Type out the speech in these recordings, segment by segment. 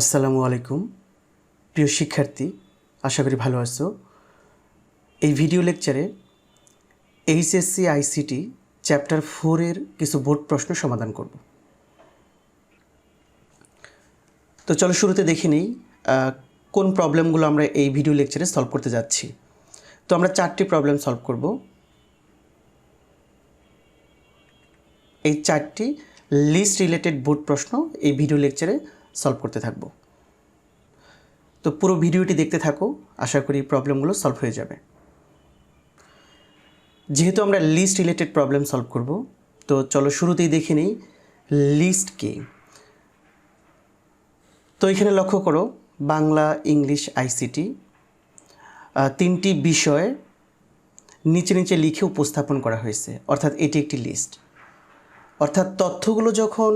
আসসালামু আলাইকুম। প্রিয় শিক্ষার্থী, আশা করি ভালো আছো। এই ভিডিও লেকচারে এইচএসসি আইসিটি চ্যাপ্টার ফোরের কিছু বোর্ড প্রশ্ন সমাধান করব। তো চলো শুরুতে দেখে নিই কোন প্রবলেমগুলো আমরা এই ভিডিও লেকচারে সলভ করতে যাচ্ছি। তো আমরা চারটি প্রবলেম সলভ করব। এই চারটি লিস্ট রিলেটেড বোর্ড প্রশ্ন এই ভিডিও লেকচারে সলভ করতে থাকব। তো পুরো ভিডিওটি দেখতে থাকো, আশা করি প্রবলেমগুলো সলভ হয়ে যাবে। যেহেতু আমরা লিস্ট রিলেটেড প্রবলেম সলভ করব, তো চলো শুরুতেই দেখে নিই লিস্ট কি। তো এখানে লক্ষ্য করো, বাংলা, ইংলিশ আইসিটি তিনটি বিষয় নিচে নিচে লিখে উপস্থাপন করা হয়েছে। অর্থাৎ এটি একটি লিস্ট অর্থাৎ তথ্যগুলো যখন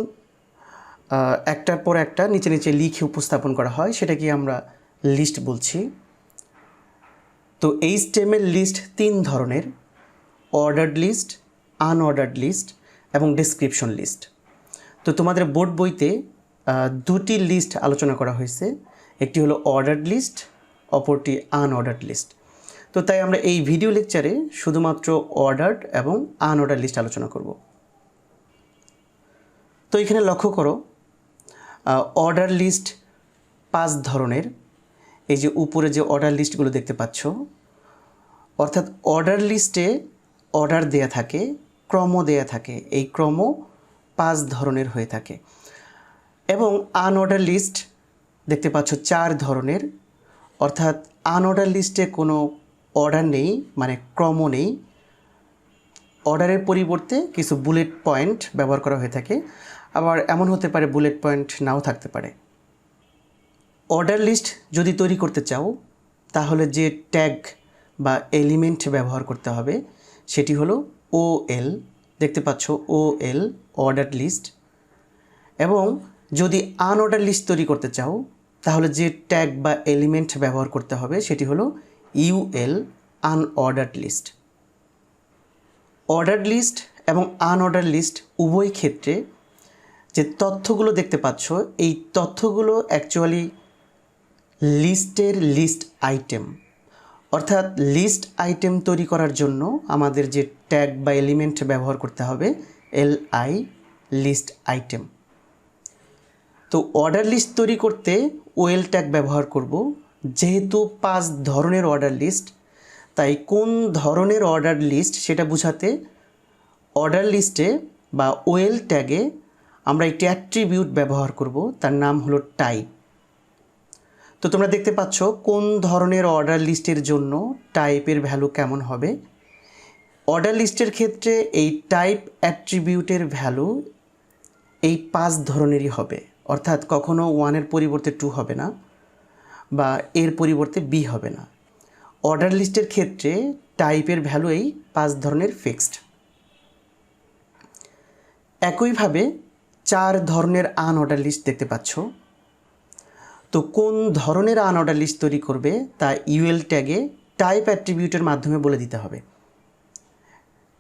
একটার পর একটা নিচে নিচে লিখে উপস্থাপন করা হয়, সেটাকে আমরা লিস্ট বলছি। তো এই স্টেমের লিস্ট তিন ধরনের অর্ডার্ড লিস্ট আনঅর্ডার্ড লিস্ট এবং ডেসক্রিপশন লিস্ট তো তোমাদের বোর্ড বইতে দুটি লিস্ট আলোচনা করা হয়েছে, একটি হলো অর্ডার্ড লিস্ট অপরটি আনঅর্ডার্ড লিস্ট তো তাই আমরা এই ভিডিও লেকচারে শুধুমাত্র অর্ডার্ড এবং আনঅর্ডার লিস্ট আলোচনা করব। তো এখানে লক্ষ্য করো অর্ডার লিস্ট পাঁচ ধরনের। এই যে উপরে যে অর্ডার লিস্টগুলো দেখতে পাচ্ছ, অর্থাৎ অর্ডার লিস্টে অর্ডার দেয়া থাকে, ক্রম দেয়া থাকে, এই ক্রম পাঁচ ধরনের হয়ে থাকে। এবং আনঅর্ডার লিস্ট দেখতে পাচ্ছ চার ধরনের, অর্থাৎ আনঅর্ডার লিস্টে কোনো অর্ডার নেই মানে ক্রম নেই। অর্ডারের পরিবর্তে কিছু বুলেট পয়েন্ট ব্যবহার করা হয়ে থাকে। আবার এমন হতে পারে বুলেট পয়েন্ট নাও থাকতে পারে। অর্ডার লিস্ট যদি তৈরি করতে চাও, তাহলে যে ট্যাগ বা এলিমেন্ট ব্যবহার করতে হবে, সেটি হলো ও এল দেখতে পাচ্ছ ও এল অর্ডার লিস্ট এবং যদি আনঅর্ডার লিস্ট তৈরি করতে চাও, তাহলে যে ট্যাগ বা এলিমেন্ট ব্যবহার করতে হবে, সেটি হলো UL unordered list order list এবং আনঅর্ডার লিস্ট উভয় ক্ষেত্রে যে তথ্যগুলো দেখতে পাচ্ছ, এই তথ্যগুলো অ্যাকচুয়ালি লিস্টের লিস্ট আইটেম অর্থাৎ লিস্ট আইটেম তৈরি করার জন্য আমাদের যে ট্যাগ বা এলিমেন্ট ব্যবহার করতে হবে এল আই লিস্ট আইটেম তো অর্ডার লিস্ট তৈরি করতে ওয়েল ট্যাগ ব্যবহার করব, যেহেতু পাঁচ ধরনের অর্ডার লিস্ট তাই কোন ধরনের অর্ডার লিস্ট সেটা বোঝাতে অর্ডার লিস্টে বা ওয়েল ট্যাগে আমরা একটি অ্যাট্রিবিউট ব্যবহার করব, তার নাম হলো টাইপ তো তোমরা দেখতে পাচ্ছ কোন ধরনের অর্ডার লিস্টের জন্য টাইপের ভ্যালু কেমন হবে। অর্ডার লিস্টের ক্ষেত্রে এই টাইপ অ্যাট্রিবিউটের ভ্যালু এই পাঁচ ধরনেরই হবে। অর্থাৎ কখনো ওয়ানের পরিবর্তে টু হবে না বা এর পরিবর্তে বি হবে না। অর্ডার লিস্টের ক্ষেত্রে টাইপের ভ্যালু এই পাঁচ ধরনের ফিক্সড একইভাবে চার ধরনের আনঅর্ডার লিস্ট দেখতে পাচ্ছ। তো কোন ধরনের আনঅর্ডার লিস্ট তৈরি করবে তা ইউএল ট্যাগে টাইপ অ্যাট্রিবিউটের মাধ্যমে বলে দিতে হবে।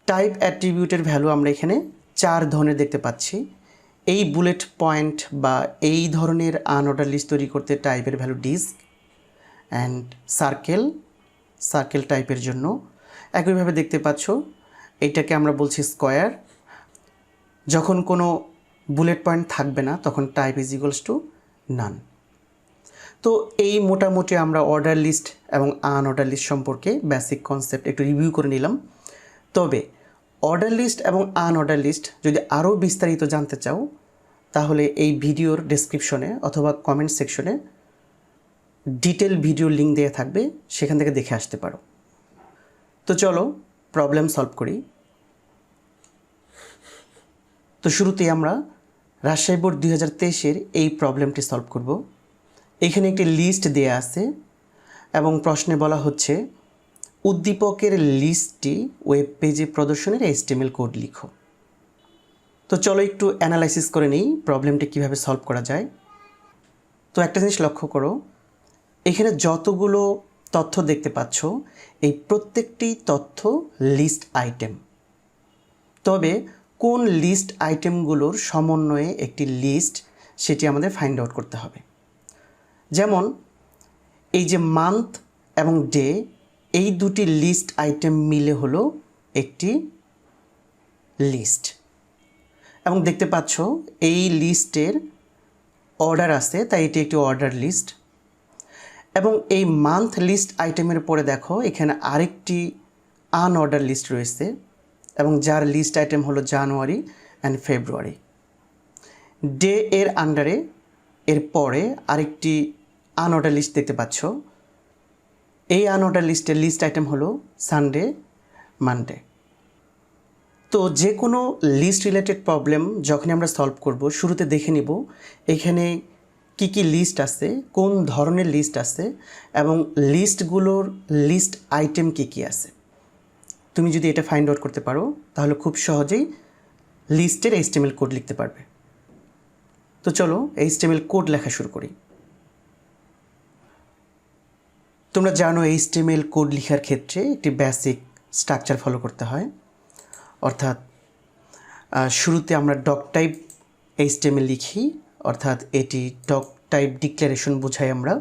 টাইপ অ্যাট্রিবিউটের ভ্যালু আমরা এখানে চার ধরনের দেখতে পাচ্ছি। এই বুলেট পয়েন্ট বা এই ধরনের আনঅর্ডার লিস্ট তৈরি করতে টাইপের value disc and circle circle টাইপের জন্য। একইভাবে দেখতে পাচ্ছ, এটাকে আমরা বলছি স্কোয়ার। যখন কোনো বুলেট পয়েন্ট থাকবে না, তখন type is equals to none. তো এই মোটামুটি আমরা অর্ডার লিস্ট এবং আনঅর্ডার লিস্ট সম্পর্কে বেসিক কনসেপ্ট একটু রিভিউ করে নিলাম। তবে অর্ডার লিস্ট এবং আনঅর্ডার লিস্ট যদি আরও বিস্তারিত জানতে চাও, তাহলে এই ভিডিওর ডেসক্রিপশনে অথবা কমেন্ট সেকশনে ডিটেল ভিডিও লিঙ্ক দেওয়া থাকবে, সেখান থেকে দেখে আসতে পারো। তো চলো প্রবলেম সলভ করি। তো শুরুতেই আমরা রাজশাহী বোর্ড দুই হাজার তেইশের এই প্রবলেমটি সলভ করব। এখানে একটি লিস্ট দেয়া আছে এবং প্রশ্নে বলা হচ্ছে, উদ্দীপকের লিস্টটি ওয়েব পেজে প্রদর্শনের এস্টিমেল কোড লিখো। তো চলো একটু অ্যানালাইসিস করে নিই, প্রবলেমটি কীভাবে সলভ করা যায়। তো একটা জিনিস লক্ষ্য করো, এখানে যতগুলো তথ্য দেখতে পাচ্ছ, এই প্রত্যেকটি তথ্য লিস্ট আইটেম। তবে কোন লিস্ট আইটেমগুলোর সমন্বয়ে একটি লিস্ট সেটি আমাদের ফাইন্ড আউট করতে হবে। যেমন, এই যে মান্থ এবং ডে এই দুটি লিস্ট আইটেম মিলে হলো একটি লিস্ট এবং দেখতে পাচ্ছ, এই লিস্টের অর্ডার আছে, তাই এটি একটি অর্ডার লিস্ট এবং এই মান্থ লিস্ট আইটেমের পরে দেখো, এখানে আরেকটি আনঅর্ডার লিস্ট রয়েছে। এবং যার লিস্ট আইটেম হলো জানুয়ারি অ্যান্ড ফেব্রুয়ারি ডে এর আন্ডারে এর পরে আরেকটি আনঅর্ডার লিস্ট দেখতে পাচ্ছ। এই আনঅর্ডার লিস্টের লিস্ট আইটেম হলো সানডে মানডে তো যে কোনো লিস্ট রিলেটেড প্রবলেম যখনই আমরা সলভ করব, শুরুতে দেখে নিব এখানে কি কি লিস্ট আছে, কোন ধরনের লিস্ট আছে এবং লিস্টগুলোর লিস্ট আইটেম কি কি আছে। তুমি যদি এটা ফাইন্ড আউট করতে পারো, তাহলে খুব সহজেই লিস্টের এইচটিএমএল কোড লিখতে পারবে। তো চলো এইচটিএমএল কোড লেখা শুরু করি। তোমরা জানো এইচটিএমএল কোড লেখার ক্ষেত্রে একটি বেসিক স্ট্রাকচার ফলো করতে হয়। অর্থাৎ শুরুতে আমরা ডক টাইপ এইচটিএমএল লিখি, অর্থাৎ এটি ডক টাইপ ডিক্লারেশন বোঝাই আমরা।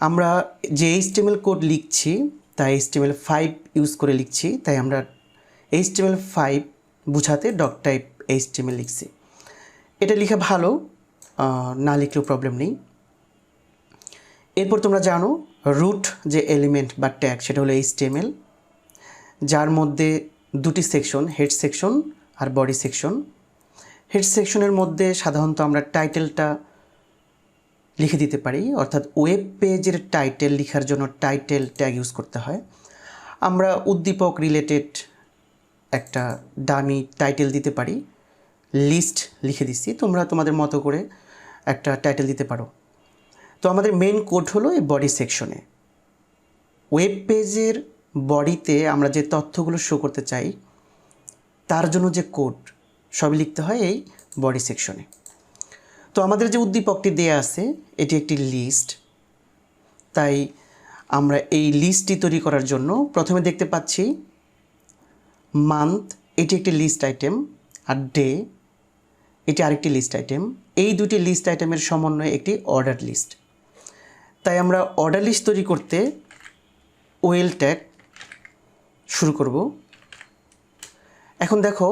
আমরা যে এইচটিএমএল কোড লিখছি তা এইচটিএমএল ফাইভ ইউজ করে লিখছি, তাই আমরা এইচটিএমএল ফাইভ বোঝাতে ডক টাইপ এইচটিএমএল লিখছি। এটা লিখে ভালো না লিখলেও প্রবলেম নেই। এরপর তোমরা জানো রুট যে এলিমেন্ট বা ট্যাগ সেটা হলো এইচটিএমএল যার মধ্যে দুটি সেকশন হেড সেকশন আর বডি সেকশন হেড সেকশনের মধ্যে সাধারণত আমরা টাইটেলটা লিখে দিতে পারি। অর্থাৎ ওয়েব পেজের টাইটেল লেখার জন্য টাইটেল ট্যাগ ইউজ করতে হয়। আমরা উদ্দীপক রিলেটেড একটা দামি টাইটেল দিতে পারি। লিস্ট লিখে দিচ্ছি। তোমরা তোমাদের মতো করে একটা টাইটেল দিতে পারো। তো আমাদের মেন কোড হলো এই বডি সেকশনে ওয়েব পেজের বডিতে আমরা যে তথ্যগুলো শো করতে চাই, তার জন্য যে কোড সবই লিখতে হয় এই বডি সেকশনে তো আমাদের যে উদ্দীপকটি দেয়া আছে, এটি একটি লিস্ট তাই আমরা এই লিস্টটি তৈরি করার জন্য প্রথমে দেখতে পাচ্ছি মান্থ এটি একটি লিস্ট আইটেম আর ডে এটি আরেকটি লিস্ট আইটেম এই দুটি লিস্ট আইটেমের সমন্বয়ে একটি অর্ডার লিস্ট তাই আমরা অর্ডার লিস্ট তৈরি করতে ওয়েল ট্যাগ শুরু করব। এখন দেখো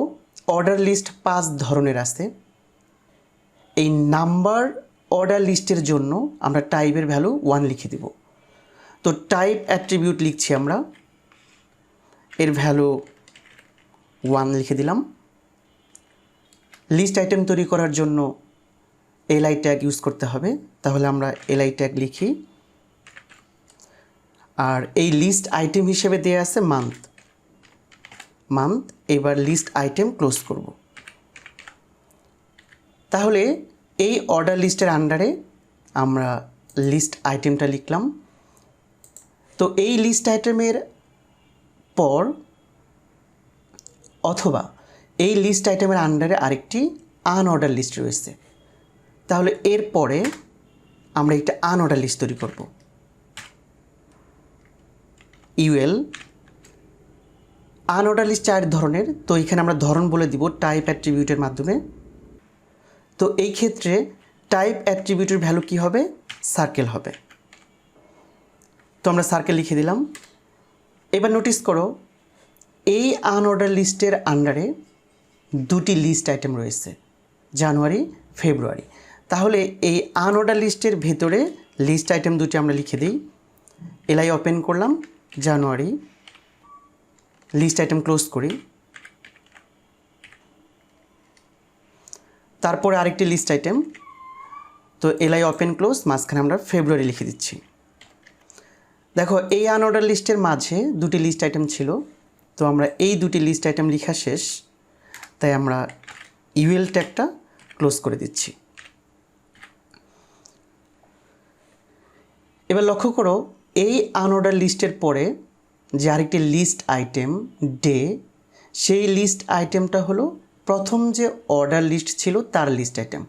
অর্ডার লিস্ট পাঁচ ধরনের আছে। এই নাম্বার অর্ডার লিস্টের জন্য আমরা টাইপের ভ্যালু ওয়ান লিখে দিব। তো টাইপ অ্যাট্রিবিউট লিখছি আমরা। এর ভ্যালু ওয়ান লিখে দিলাম। লিস্ট আইটেম তৈরি করার জন্য এলআই ট্যাগ ইউজ করতে হবে। তাহলে আমরা এলআই ট্যাগ লিখি। আর এই লিস্ট আইটেম হিসেবে দেয়া আছে মান্থ মান্থ এবার লিস্ট আইটেম ক্লোজ করব। তাহলে এই অর্ডার লিস্টের আন্ডারে আমরা লিস্ট আইটেমটা লিখলাম। তো এই লিস্ট আইটেমের পর অথবা এই লিস্ট আইটেমের আন্ডারে আরেকটি আনঅর্ডার লিস্ট রয়েছে। তাহলে এর পরে আমরা একটা আনঅর্ডার লিস্ট তৈরি করব। ইউএল আনঅর্ডার লিস্ট চার ধরনের। তো এখানে আমরা ধরন বলে দিব টাইপ অ্যাট্রিবিউটের মাধ্যমে। তো এই ক্ষেত্রে টাইপ অ্যাট্রিবিউটের ভ্যালু কি হবে? সার্কেল হবে। তো আমরা সার্কেল লিখে দিলাম। এবার নোটিস করো, এই আনঅর্ডার লিস্টের আন্ডারে দুটি লিস্ট আইটেম রয়েছে, জানুয়ারি, ফেব্রুয়ারি। তাহলে এই আনঅর্ডার লিস্টের ভেতরে লিস্ট আইটেম দুটি আমরা লিখে দিই। এলআই ওপেন করলাম, জানুয়ারি লিস্ট আইটেম ক্লোজ করি। তারপরে আরেকটি লিস্ট আইটেম তো এলআই ওপেন ক্লোজ মাঝখানে আমরা ফেব্রুয়ারি লিখে দিচ্ছি। দেখো, এই আনঅর্ডার লিস্টের মাঝে দুটি লিস্ট আইটেম ছিল, তো আমরা এই দুটি লিস্ট আইটেম লেখা শেষ, তাই আমরা ইউএল ট্যাগটা ক্লোজ করে দিচ্ছি। এবার লক্ষ্য করো, এই আনঅর্ডার লিস্টের পরে যে আরেকটি লিস্ট আইটেম ডে সেই লিস্ট আইটেমটা হলো প্রথম যে অর্ডার লিস্ট ছিল, তার লিস্ট আইটেম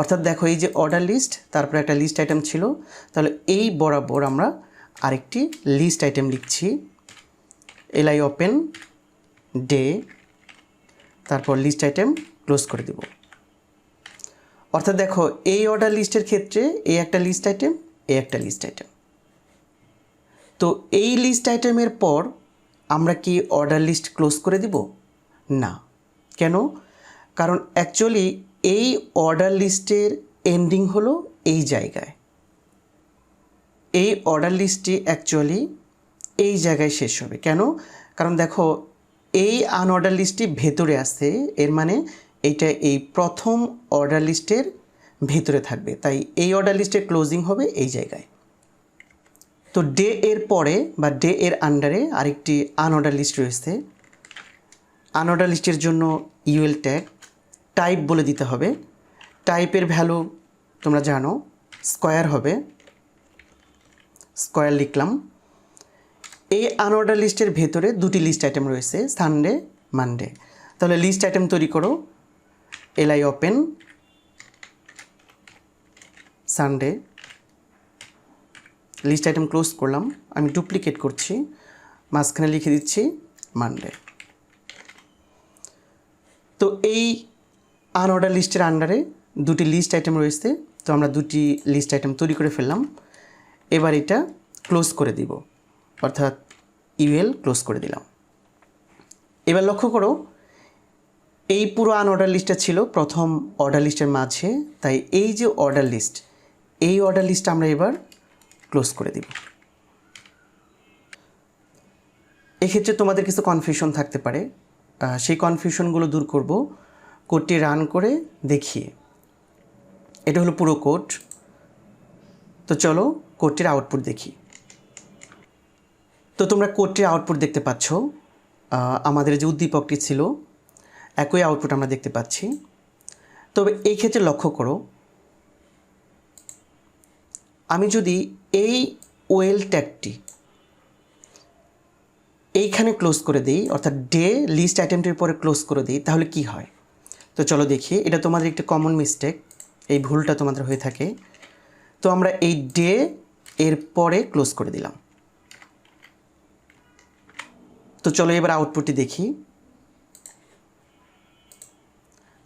অর্থাৎ দেখো, এই যে অর্ডার লিস্ট তারপরে একটা লিস্ট আইটেম ছিল। তাহলে এই বরাবর আমরা আরেকটি লিস্ট আইটেম লিখছি। এলআই ওপেন ডে তারপর লিস্ট আইটেম ক্লোজ করে দেব। অর্থাৎ দেখো, এই অর্ডার লিস্টের ক্ষেত্রে এই একটা লিস্ট আইটেম এই একটা লিস্ট আইটেম তো এই লিস্ট আইটেমের পর আমরা কি অর্ডার লিস্ট ক্লোজ করে দিব? না। কেন? কারণ অ্যাকচুয়ালি এই অর্ডার লিস্টের এন্ডিং হলো এই জায়গায়। এই অর্ডার লিস্টটি অ্যাকচুয়ালি এই জায়গায় শেষ হবে। কেন? কারণ দেখো, এই আনঅর্ডার লিস্টটি ভেতরে আছে এর মানে এইটা এই প্রথম অর্ডার লিস্টের ভেতরে থাকবে। তাই এই অর্ডার লিস্টের ক্লোজিং হবে এই জায়গায়। তো ডে এর পরে বা ডে এর আন্ডারে আরেকটি আনঅর্ডার লিস্ট রয়েছে। আনঅর্ডার লিস্টের জন্য ইউএল ট্যাগ টাইপ বলে দিতে হবে। টাইপের ভ্যালু তোমরা জানো, স্কোয়ার হবে। স্কোয়ার লিখলাম। এই আনঅর্ডার লিস্টের ভেতরে দুটি লিস্ট আইটেম রয়েছে, সানডে, মানডে। তাহলে লিস্ট আইটেম তৈরি করো। LI open, Sunday. List item close করলাম, আমি ডুপ্লিকেট করছি, মাঝখানে লিখে দিচ্ছি মানডে তো এই আনঅর্ডার লিস্টের আন্ডারে দুটি লিস্ট আইটেম রয়েছে, তো আমরা দুটি লিস্ট আইটেম তৈরি করে ফেললাম। এবার এটা ক্লোজ করে দিব, অর্থাৎ ইউএল ক্লোজ করে দিলাম। এবার লক্ষ্য করো, এই পুরো আনঅর্ডার লিস্টটা ছিল প্রথম অর্ডার লিস্টের মাঝে, তাই এই যে অর্ডার লিস্ট এই অর্ডার লিস্ট আমরা এবার ক্লোজ করে দিব। এক্ষেত্রে তোমাদের কিছু কনফিউশন থাকতে পারে। সেই কনফিউশনগুলো দূর করব। কোডটি রান করে দেখিয়ে। এটা হলো পুরো কোড। তো চলো কোডটির আউটপুট দেখি। তো তোমরা কোডটির আউটপুট দেখতে পাচ্ছ। আমাদের যে উদ্দীপকটি ছিল, একই আউটপুট আমরা দেখতে পাচ্ছি। তবে এই ক্ষেত্রে লক্ষ্য করো, আমি যদি এই ওয়েল ট্যাগটি এইখানে ক্লোজ করে দিই, অর্থাৎ ডে লিস্ট আইটেমটির পরে ক্লোজ করে দিই, তাহলে কি হয়? তো চলো দেখি, এটা তোমাদের একটা কমন মিস্টেক এই ভুলটা তোমাদের হয়ে থাকে। তো আমরা এই ডে এর পরে ক্লোজ করে দিলাম। তো চলো এবার আউটপুটটি দেখি।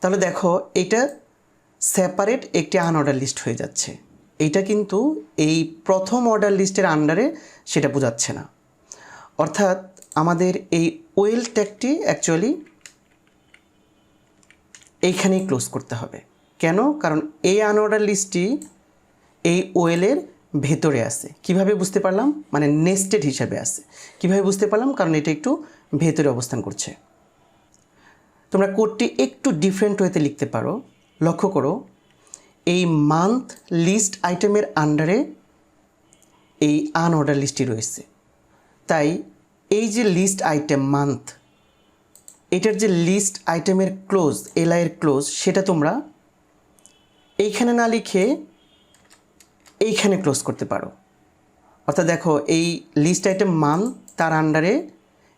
তাহলে দেখো, এটা সেপারেট একটি আনঅর্ডার লিস্ট হয়ে যাচ্ছে। এইটা কিন্তু এই প্রথম অর্ডার লিস্টের আন্ডারে সেটা বোঝাচ্ছে না। অর্থাৎ আমাদের এই ওয়েল ট্যাগটি অ্যাকচুয়ালি এইখানেই ক্লোজ করতে হবে। কেন? কারণ এই আনঅর্ডার লিস্টটি এই ওয়েলের ভেতরে আছে। কীভাবে বুঝতে পারলাম? মানে নেস্টেড হিসাবে আছে। কীভাবে বুঝতে পারলাম? কারণ এটা একটু ভেতরে অবস্থান করছে। তোমরা কোডটি একটু ডিফারেন্ট ওয়েতে লিখতে পারো। লক্ষ্য করো, এই মান্থ লিস্ট আইটেমের আন্ডারে এই আনঅর্ডার লিস্টটি রয়েছে। তাই এই যে লিস্ট আইটেম মান্থ এটার যে লিস্ট আইটেমের ক্লোজ এলআইয়ের ক্লোজ সেটা তোমরা এইখানে না লিখে এইখানে ক্লোজ করতে পারো। অর্থাৎ দেখো, এই লিস্ট আইটেম মান তার আন্ডারে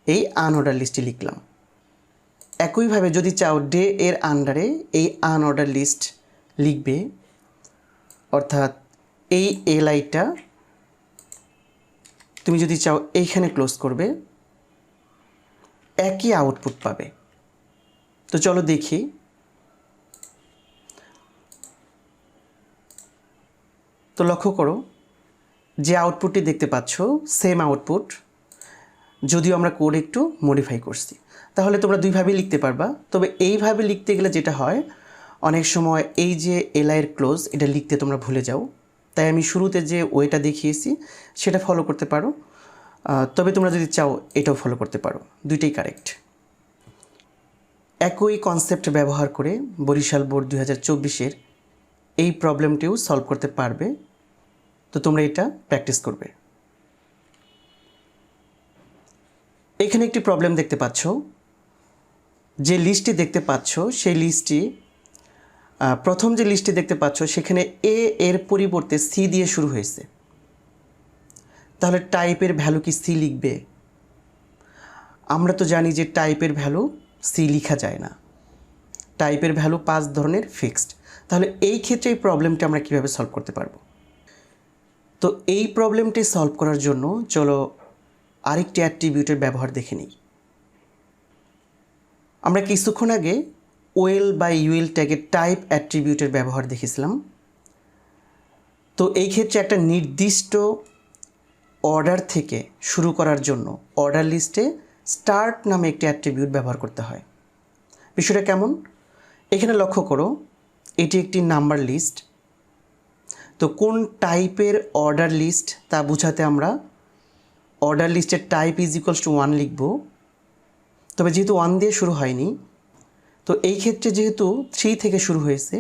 এই আনঅর্ডার লিস্টটি লিখলাম। একইভাবে যদি চাও ডে এর আন্ডারে এই আনঅর্ডার লিস্ট লিখবে, অর্থাৎ এই এলআইটা তুমি যদি চাও এইখানে ক্লোজ করবে একই আউটপুট পাবে। তো চলো দেখি। তো লক্ষ্য করো, যে আউটপুটটি দেখতে পাচ্ছ সেম আউটপুট যদিও আমরা কোড একটু মডিফাই করছি। তাহলে তোমরা দুইভাবেই লিখতে পারবা। তবে এইভাবে লিখতে গেলে যেটা হয়, অনেক সময় এই যে এলআইয়ের ক্লোজ এটা লিখতে তোমরা ভুলে যাও। তাই আমি শুরুতে যে ওয়েটা দেখিয়েছি, সেটা ফলো করতে পারো। তবে তোমরা যদি চাও, এটাও ফলো করতে পারো। দুইটাই কারেক্ট একই কনসেপ্ট ব্যবহার করে বরিশাল বোর্ড দুই হাজার চব্বিশের এই প্রবলেমটিও সলভ করতে পারবে। তো তোমরা এটা প্র্যাকটিস করবে। এখানে একটি প্রবলেম দেখতে পাচ্ছ। যে লিস্টটি দেখতে পাচ্ছ, সেই লিস্টটি প্রথম যে লিস্টটি দেখতে পাচ্ছ, সেখানে এ এর পরিবর্তে সি দিয়ে শুরু হয়েছে। তাহলে টাইপের ভ্যালু কি সি লিখবে? আমরা তো জানি যে টাইপের ভ্যালু সি লিখা যায় না। টাইপের ভ্যালু পাঁচ ধরনের ফিক্সড তাহলে এই ক্ষেত্রে এই প্রবলেমটি আমরা কীভাবে সলভ করতে পারব? তো এই প্রবলেমটি সলভ করার জন্য চলো আরেকটি অ্যাট্রিবিউটের ব্যবহার দেখে নিই। আমরা কিছুক্ষণ আগে ওয়েল বা ইউএল ট্যাগের টাইপ অ্যাট্রিবিউটের ব্যবহার দেখেছিলাম। তো এই ক্ষেত্রে একটা নির্দিষ্ট অর্ডার থেকে শুরু করার জন্য অর্ডার লিস্টে স্টার্ট নামে একটি অ্যাট্রিবিউট ব্যবহার করতে হয়। বিষয়টা কেমন? এখানে লক্ষ্য করো, এটি একটি নাম্বার লিস্ট তো কোন টাইপের অর্ডার লিস্ট তা বোঝাতে আমরা অর্ডার লিস্টের type is equals to one লিখব। তবে যেহেতু ওয়ান দিয়ে শুরু হয়নি, তো এই ক্ষেত্রে যেহেতু থ্রি থেকে শুরু হয়েছে,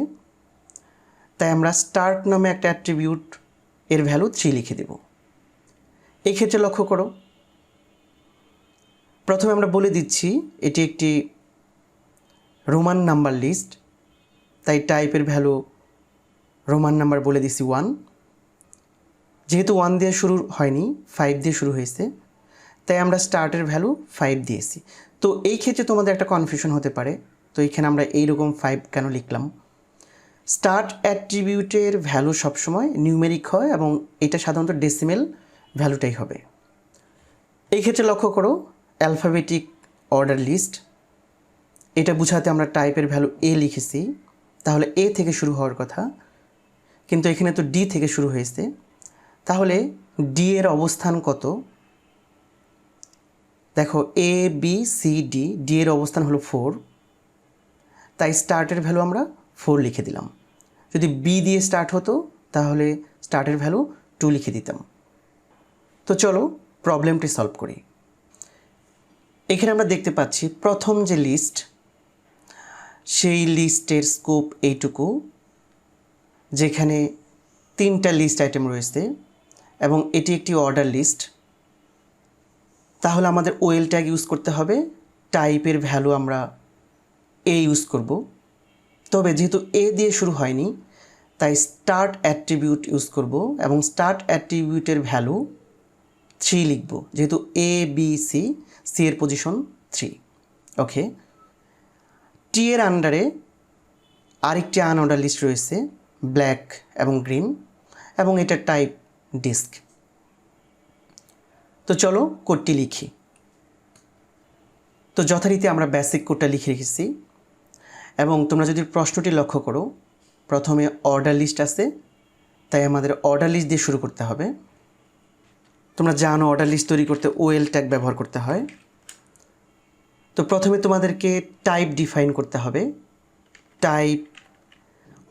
তাই আমরা স্টার্ট নামে একটা অ্যাট্রিবিউট এর ভ্যালু থ্রি লিখে দেব। এই ক্ষেত্রে লক্ষ্য করো। প্রথমে আমরা বলে দিচ্ছি, এটি একটি রোমান নাম্বার লিস্ট, তাই টাইপের ভ্যালু রোমান নাম্বার বলে দিছি ওয়ান। যেহেতু ওয়ান দিয়ে শুরু হয়নি, ফাইভ দিয়ে শুরু হয়েছে, তাই আমরা স্টার্টের ভ্যালু ফাইভ দিয়েছি। তো এই ক্ষেত্রে তোমাদের একটা কনফিউশন হতে পারে। তো এখানে আমরা এইরকম ফাইভ কেন লিখলাম? স্টার্ট অ্যাট্রিবিউটের ভ্যালু সবসময় নিউমেরিক হয় এবং এটা সাধারণত ডেসিমেল ভ্যালুটাই হবে। এই ক্ষেত্রে লক্ষ্য করো অ্যালফাবেটিক অর্ডার লিস্ট এটা বোঝাতে আমরা টাইপের ভ্যালু এ লিখেছি, তাহলে এ থেকে শুরু হওয়ার কথা, কিন্তু এখানে তো ডি থেকে শুরু হয়েছে। তাহলে ডি এর অবস্থান কত? দেখো A B C D D এর অবস্থান হলো ফোর তাই স্টার্টের ভ্যালু আমরা ফোর লিখে দিলাম। যদি বি দিয়ে স্টার্ট হতো, তাহলে স্টার্টের ভ্যালু টু লিখে দিতাম। তো চলো প্রবলেমটি সলভ করি। এখানে আমরা দেখতে পাচ্ছি প্রথম যে লিস্ট সেই লিস্টের স্কোপ এইটুকু, যেখানে তিনটা লিস্ট আইটেম রয়েছে এবং এটি একটি অর্ডার লিস্ট তাহলে আমাদের ওয়েল ট্যাগ ইউজ করতে হবে টাইপের ভ্যালু আমরা এ ইউজ করব। তবে যেহেতু এ দিয়ে শুরু হয়নি, তাই স্টার্ট অ্যাট্রিবিউট ইউজ করব এবং স্টার্ট অ্যাট্রিবিউটের ভ্যালু থ্রি লিখব, যেহেতু এ বি সি সি এর পজিশন থ্রি ওকে টি এর আন্ডারে আরেকটি আনঅর্ডার লিস্ট রয়েছে ব্ল্যাক এবং গ্রিন এবং এটার টাইপ ডিস্ক তো চলো কোডটি লিখি। তো যথারীতি আমরা বেসিক কোডটা লিখে রেখেছি, এবং তোমরা যদি প্রশ্নটি লক্ষ্য করো, প্রথমে অর্ডার লিস্ট আছে, তাই আমাদের অর্ডার লিস্ট দিয়ে শুরু করতে হবে। তোমরা জানো অর্ডার লিস্ট তৈরি করতে ওয়েল ট্যাগ ব্যবহার করতে হয়। তো প্রথমে তোমাদেরকে টাইপ ডিফাইন করতে হবে। টাইপ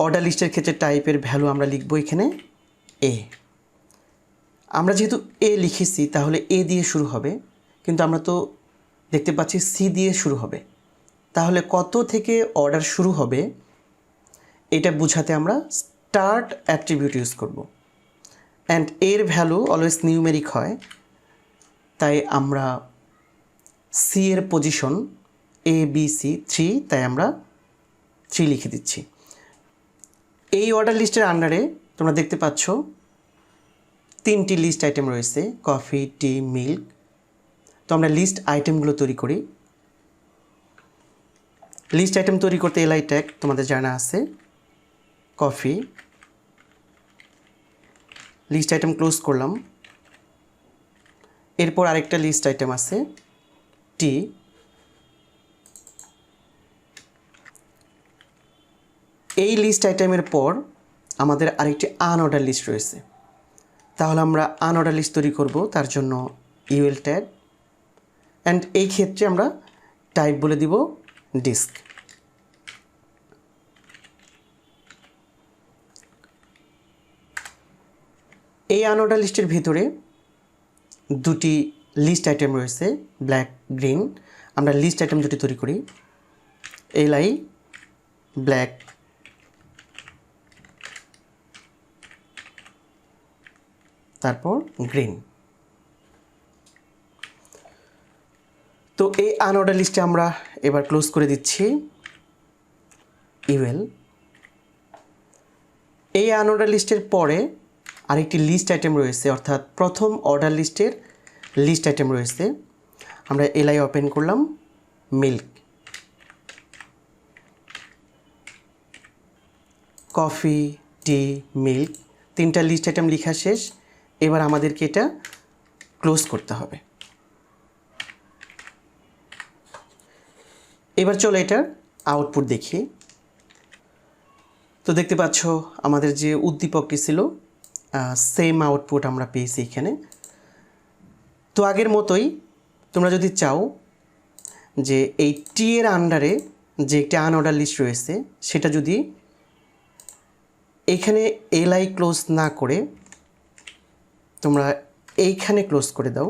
অর্ডার লিস্টের ক্ষেত্রে টাইপের ভ্যালু আমরা লিখব এখানে এ আমরা যেহেতু এ লিখেছি, তাহলে এ দিয়ে শুরু হবে। কিন্তু আমরা তো দেখতে পাচ্ছি সি দিয়ে শুরু হবে। তাহলে কত থেকে অর্ডার শুরু হবে, এটা বোঝাতে আমরা স্টার্ট অ্যাট্রিবিউট ইউজ করব। অ্যান্ড এর ভ্যালু অলওয়েজ নিউমেরিক হয়। তাই আমরা সি এর position A B C three তাই আমরা থ্রি লিখে দিচ্ছি। এই অর্ডার লিস্টের আন্ডারে তোমরা দেখতে পাচ্ছ তিনটি লিস্ট আইটেম রয়েছে কফি টি মিল্ক তো আমরা লিস্ট আইটেমগুলো তৈরি করি। লিস্ট আইটেম তৈরি করতে এলআই ট্যাগ তোমাদের জানা আছে। কফি লিস্ট আইটেম ক্লোজ করলাম। এরপর আরেকটা লিস্ট আইটেম আছে। টি এই লিস্ট আইটেমের পর আমাদের আরেকটি আনঅর্ডার লিস্ট রয়েছে। তাহলে আমরা আনঅর্ডার লিস্ট তৈরি করব, তার জন্য ইউএল ট্যাগ অ্যান্ড এই ক্ষেত্রে আমরা টাইপ বলে দিব ডিস্ক এই আনোডা লিস্টের ভিতরে দুটি লিস্ট আইটেম রয়েছে ব্ল্যাক গ্রিন আমরা লিস্ট আইটেম দুটি তৈরি করি। এলআই ব্ল্যাক তারপর গ্রিন তো এই আনঅর্ডার লিস্টে আমরা এবার ক্লোজ করে দিচ্ছি। ইউএল এই আনঅর্ডার লিস্টের পরে আরেকটি লিস্ট আইটেম রয়েছে, অর্থাৎ প্রথম অর্ডার লিস্টের লিস্ট আইটেম রয়েছে। আমরা এলআই ওপেন করলাম মিল্ক কফি টি মিল্ক তিনটা লিস্ট আইটেম লেখা শেষ। এবার আমাদেরকে এটা ক্লোজ করতে হবে। এবার চলো এটার আউটপুট দেখি। তো দেখতে পাচ্ছ, আমাদের যে উদ্দীপকটি ছিল সেম আউটপুট আমরা পেয়েছি এখানে। তো আগের মতোই তোমরা যদি চাও যে এই টি এর আন্ডারে যে একটি আনঅর্ডার লিস্ট রয়েছে, সেটা যদি এইখানে এলআই ক্লোজ না করে তোমরা এইখানে ক্লোজ করে দাও।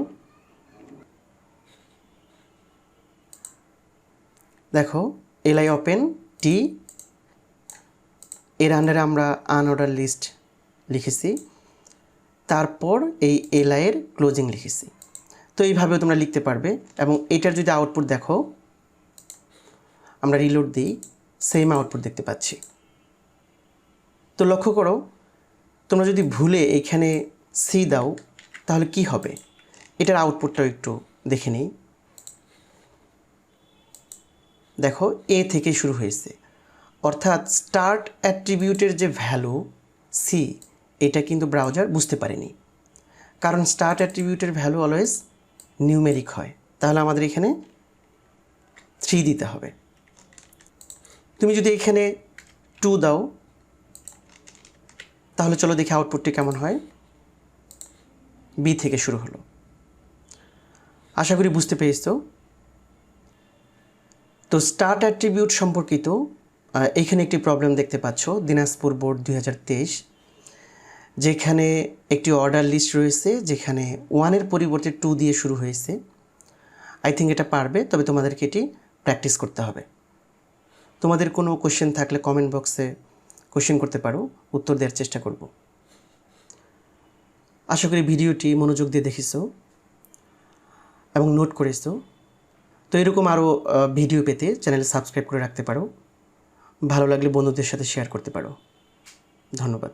দেখো এলআই ওপেন টি এর আন্ডারে আমরা আনঅর্ডার লিস্ট লিখেছি। তারপর এই এলআইয়ের ক্লোজিং লিখেছি। তো এইভাবেও তোমরা লিখতে পারবে এবং এটার যদি আউটপুট দেখো, আমরা রিলোড দিই সেম আউটপুট দেখতে পাচ্ছি। তো লক্ষ্য করো, তোমরা যদি ভুলে এখানে সি দাও, তাহলে কি হবে? এটার আউটপুটটাও একটু দেখে নিই। দেখো এ থেকে শুরু হয়েছে। অর্থাৎ স্টার্ট অ্যাট্রিবিউটের যে ভ্যালু সি এটা কিন্তু ব্রাউজার বুঝতে পারেনি। কারণ স্টার্ট অ্যাট্রিবিউটের ভ্যালু অলওয়েজ নিউমেরিক হয়। তাহলে আমাদের এখানে থ্রি দিতে হবে। তুমি যদি এখানে টু দাও, তাহলে চলো দেখি আউটপুটটি কেমন হয়। বি থেকে শুরু হলো। আশা করি বুঝতে পেরেছ। তো তো স্টার্ট অ্যাট্রিবিউট সম্পর্কিত এখানে একটি প্রবলেম দেখতে পাচ্ছ, দিনাজপুর বোর্ড দুই হাজার তেইশ। যেখানে একটি অর্ডার লিস্ট রয়েছে, যেখানে ওয়ানের পরিবর্তে টু দিয়ে শুরু হয়েছে। আই থিঙ্ক এটা পারবে, তবে তোমাদেরকে এটি প্র্যাকটিস করতে হবে। তোমাদের কোনো কোশ্চেন থাকলে কমেন্ট বক্সে কোশ্চেন করতে পারো, উত্তর দেওয়ার চেষ্টা করব। আশা করি ভিডিওটি মনোযোগ দিয়ে দেখিছো এবং নোট করেছ। তো এরকম আরও ভিডিও পেতে চ্যানেল সাবস্ক্রাইব করে রাখতে পারো। ভালো লাগলে বন্ধুদের সাথে শেয়ার করতে পারো। ধন্যবাদ।